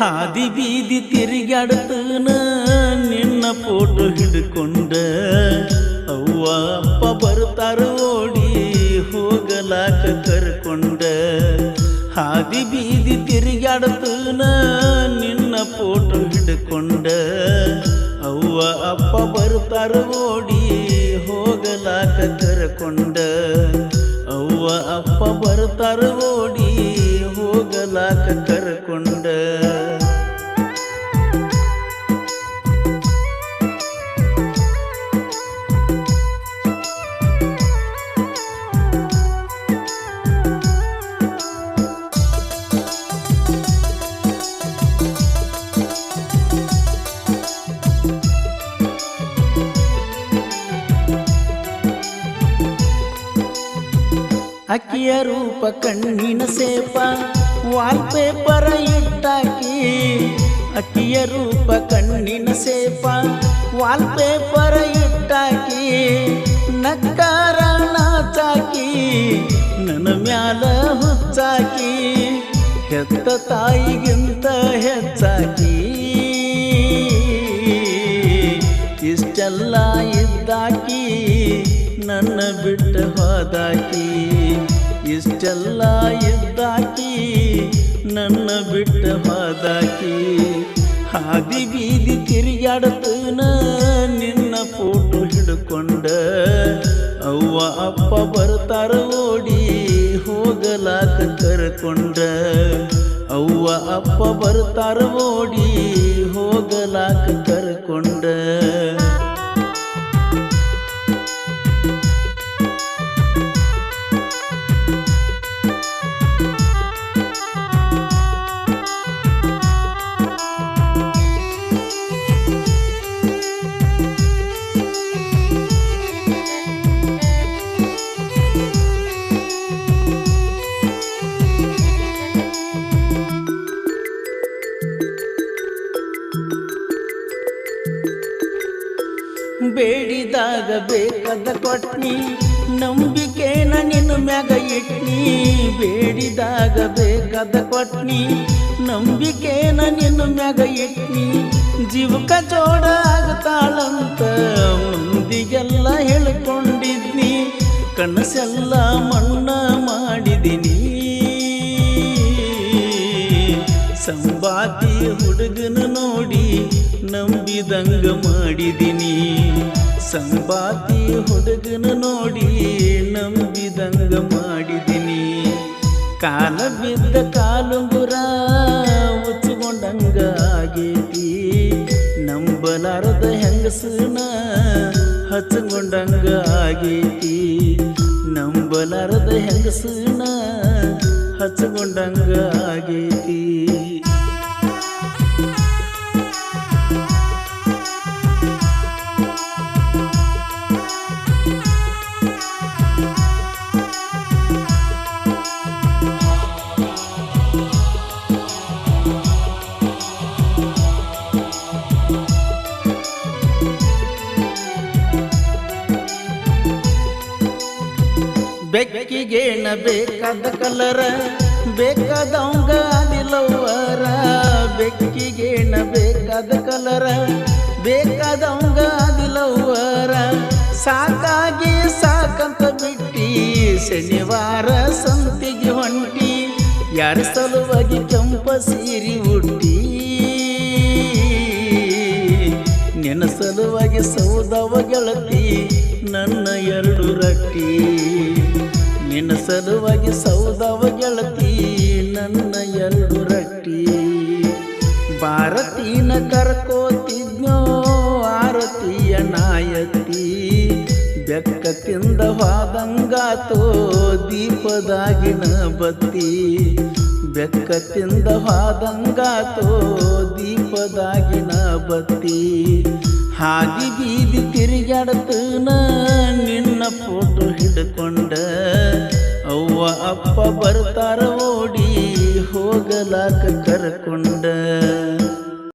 ಹಾದಿ ಬೀದಿ ತಿರುಗಾಡ್ತನ ನಿನ್ನ ಫೋಟೋ ಹಿಡ್ಕೊಂಡ. ಅವ್ವ ಅಪ್ಪ ಬರ್ತಾರ ಓಡಿ ಹೋಗಲಾಕ ಕರ್ಕೊಂಡ. ಹಾದಿ ಬೀದಿ ತಿರುಗಾಡ್ತನ ಫೋಟೋ ಹಿಡ್ಕೊಂಡ ಅವ್ವ ಅಪ್ಪ ಬರ್ತಾರ ಓಡಿ ಹೋಗಲಾಕ ಕರ್ಕೊಂಡ ಅವ್ವ ಅಪ್ಪ ಬರ್ತಾರ ಓಡಿ ಅಕ್ಕಿಯ ರೂಪ ಕಣ್ಣಿನ ಸೇಪ ವಾಲ್ಪೇಪರ ಇಟ್ಟಾಕಿ. ಅಕ್ಕಿಯ ರೂಪ ಕಣ್ಣಿನ ಸೇಪ ವಾಲ್ಪೇಪರ ಇಟ್ಟಾಕಿ. ನಕ್ಕಾರ ನಾಚಾಕಿ, ನನ್ನ ಮ್ಯಾಲ ಹುಚ್ಚಾಕಿ. ಹೆತ್ತ ತಾಯಿಗಿಂತ ಹೆಚ್ಚಾಕಿ ಇಷ್ಟೆಲ್ಲ ಇದ್ದಾಕಿ, ನನ್ನ ಬಿಟ್ಟು ಹೋದಾಕಿ. ಇಷ್ಟೆಲ್ಲ ಇದ್ದಾಕಿ, ನನ್ನ ಬಿಟ್ಟು ಹೋದಾಕಿ. ಹಾದಿ ಬೀದಿ ತಿರುಗಾಡ್ತನ, ನಿನ್ನ ಫೋಟೋ ಹಿಡ್ಕೊಂಡ. ಅವ್ವ, ಅಪ್ಪ ಬರ್ತಾರ ಓಡಿ ಹೋಗಲಾಕ ಕರ್ಕೊಂಡ. ಅವ್ವ, ಅಪ್ಪ ಬರ್ತಾರ ಓಡಿ ಹೋಗಲಾಕ ಕರ್ಕೊಂಡ. ಬೇಡಿದಾಗ ಬೇಕಾದ ಕೊಟ್ನಿ, ನಂಬಿಕೆನ ನಿನ್ನ ಮ್ಯಾಗ ಇಟ್ನಿ. ಬೇಡಿದಾಗ ಬೇಕಾದ ಕೊಟ್ನಿ, ನಂಬಿಕೆನ ನಿನ್ನ ಮ್ಯಾಗ ಇಟ್ನಿ. ಜೀವಕ ಜೋಡ ಆಗ್ತಾಳಂತ ಮಂದಿಗೆಲ್ಲ ಹೇಳ್ಕೊಂಡಿದ್ನಿ. ಕನಸೆಲ್ಲ ಮಣ್ಣ ಮಾಡಿದಿನಿ. ಸಂಬಾತಿ ಹುಡುಗನ ನೋಡಿ ನಂಬಿದಂಗ ಮಾಡಿದಿನಿ. ಸಂಬಾತಿ ಹುಡುಗನ ನೋಡಿ ನಂಬಿದಂಗ ಮಾಡಿದಿನಿ. ಕಾಲ ಬಿದ್ದ ಕಾಲುಂಗುರ ಉಚ್ಕೊಂಡಂಗ ಆಗೇತಿ. ನಂಬಲಾರದ ಹೆಂಗಸನ ಹಚ್ಚಿಕೊಂಡಂಗ ಆಗೇತಿ. ನಂಬಲಾರದ ಹೆಂಗಸನ ಹಚ್ಕೊಂಡಂಗ ಆಗೇತಿ ಬೆಕ್ಕಿಗೇನ ಬೇಕಾದ ಕಲರ ಬೇಕಾದವಂಗ ನಿಲ್ಲವರ ಬೆಕ್ಕಿಗೇನ ಬೇಕಾದ ಕಲರ ಬೇಕಾದವಂಗ ನಿಲ್ಲವರ ಸಾಕಾಗಿ ಸಾಕಂತ ಬಿಟ್ಟಿ, ಶನಿವಾರ ಸಂತಿಗೆ ಹೊಂಟಿ, ಯಾರ ಸಲುವಾಗಿ ಕೆಂಪ ಸೀರಿ ಉಟ್ಟಿ. ನಿನ್ನ ಸಲುವಾಗಿ ಸೌದವ ಗೆಳತಿ, ನನ್ನ ಎರಡು ರಟ್ಟಿ. ಸಲುವಾಗಿ ಸೌದವ ಗೆಳತಿ, ನನ್ನ ಎರಡು ರಟ್ಟಿ. ಭಾರತೀನ ಕರ್ಕೋತಿದ್ನೋ ಆರತಿಯ ನಾಯತಿ ಬೆಕ್ಕ ತಿಂದ ಹೋದಂಗಾತೋ ದೀಪದಾಗಿನ ಬತ್ತಿ. ಬೆಕ್ಕ ತಿಂದ ಹೋದಂಗಾತೋ ದೀಪದಾಗಿನ ಬತ್ತಿ. ಹಾದಿ ಬೀದಿ ತಿರುಗಾಡತ ನಿನ್ನ ಫೋಟೋ ಹಿಡ್ಕೊಂಡ ಅವ್ವ ಅಪ್ಪ ಬರ್ತಾರ ಓಡಿ ಹೋಗಲಾಕ ಕರ್ಕೊಂಡ.